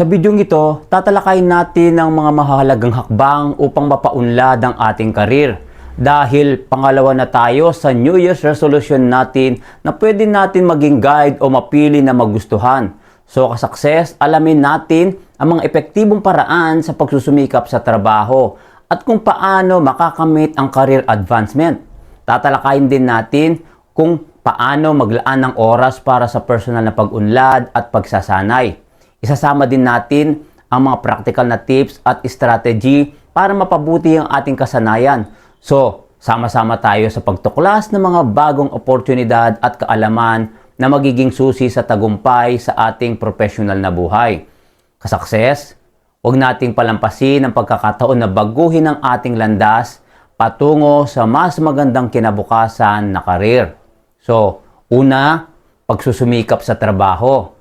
Sa bidyong ito, tatalakayin natin ang mga mahalagang hakbang upang mapaunlad ang ating karir. Dahil pangalawa na tayo sa New Year's resolution natin na pwede natin maging guide o mapili na magustuhan. So kasukses, alamin natin ang mga epektibong paraan sa pagsusumikap sa trabaho at kung paano makakamit ang career advancement. Tatalakayin din natin kung paano maglaan ng oras para sa personal na pag-unlad at pagsasanay. Isasama din natin ang mga practical na tips at strategy para mapabuti ang ating kasanayan. So, sama-sama tayo sa pagtuklas ng mga bagong oportunidad at kaalaman na magiging susi sa tagumpay sa ating professional na buhay. Kasukses, huwag nating palampasin ang pagkakataon na baguhin ang ating landas patungo sa mas magandang kinabukasan na karir. So, una, pagsusumikap sa trabaho.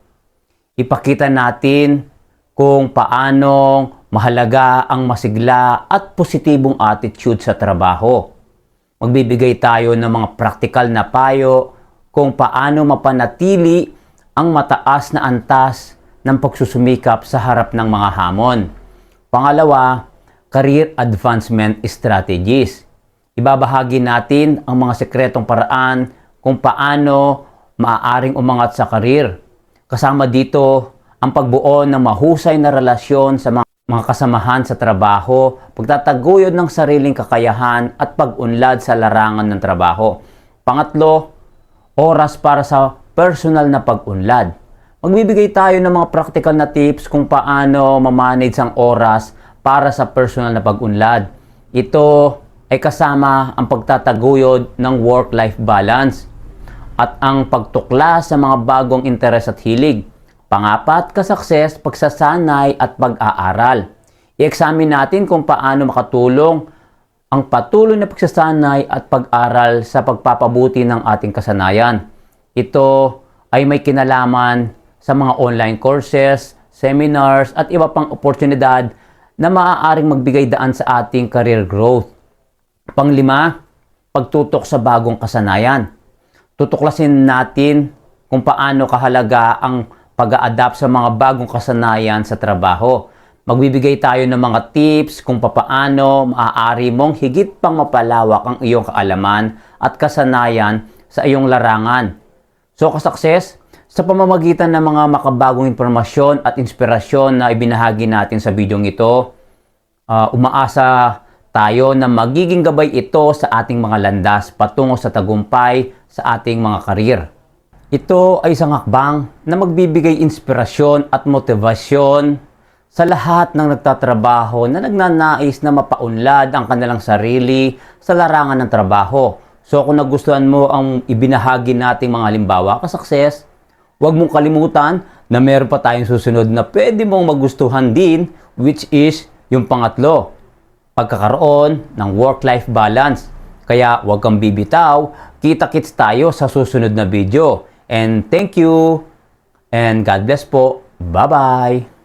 Ipakita natin kung paano mahalaga ang masigla at positibong attitude sa trabaho. Magbibigay tayo ng mga praktikal na payo kung paano mapanatili ang mataas na antas ng pagsusumikap sa harap ng mga hamon. Pangalawa, career advancement strategies. Ibabahagi natin ang mga sekretong paraan kung paano maaaring umangat sa karir. Kasama dito ang pagbuo ng mahusay na relasyon sa mga mga kasamahan sa trabaho, pagtataguyod ng sariling kakayahan at pag-unlad sa larangan ng trabaho. Pangatlo, oras para sa personal na pag-unlad. Magbibigay tayo ng mga practical na tips kung paano mamanage ang oras para sa personal na pag-unlad. Ito ay kasama ang pagtataguyod ng work-life balance at ang pagtuklas sa mga bagong interes at hilig. Pangapat, kasukses, pagsasanay at pag-aaral. I-examine natin kung paano makatulong ang patuloy na pagsasanay at pag-aral sa pagpapabuti ng ating kasanayan. Ito ay may kinalaman sa mga online courses, seminars at iba pang oportunidad na maaaring magbigay daan sa ating career growth. Panglima, pagtutok sa bagong kasanayan. Tutuklasin natin kung paano kahalaga ang pag-a-adapt sa mga bagong kasanayan sa trabaho. Magbibigay tayo ng mga tips kung paano maaari mong higit pang mapalawak ang iyong kaalaman at kasanayan sa iyong larangan. So kasukses, sa pamamagitan ng mga makabagong impormasyon at inspirasyon na ibinahagi natin sa bidyong ito, uh, umaasa tayo na magiging gabay ito sa ating mga landas patungo sa tagumpay sa ating mga karir. Ito ay isang hakbang na magbibigay inspirasyon at motibasyon sa lahat ng nagtatrabaho na nagnanais na mapaunlad ang kanilang sarili sa larangan ng trabaho. So kung nagustuhan mo ang ibinahagi nating mga halimbawa kasukses, huwag mong kalimutan na meron pa tayong susunod na pwede mong magustuhan din which is yung pangatlo, pagkakaroon ng work-life balance. Kaya huwag kang bibitaw, kita-kits tayo sa susunod na video. And thank you and God bless po. Bye-bye!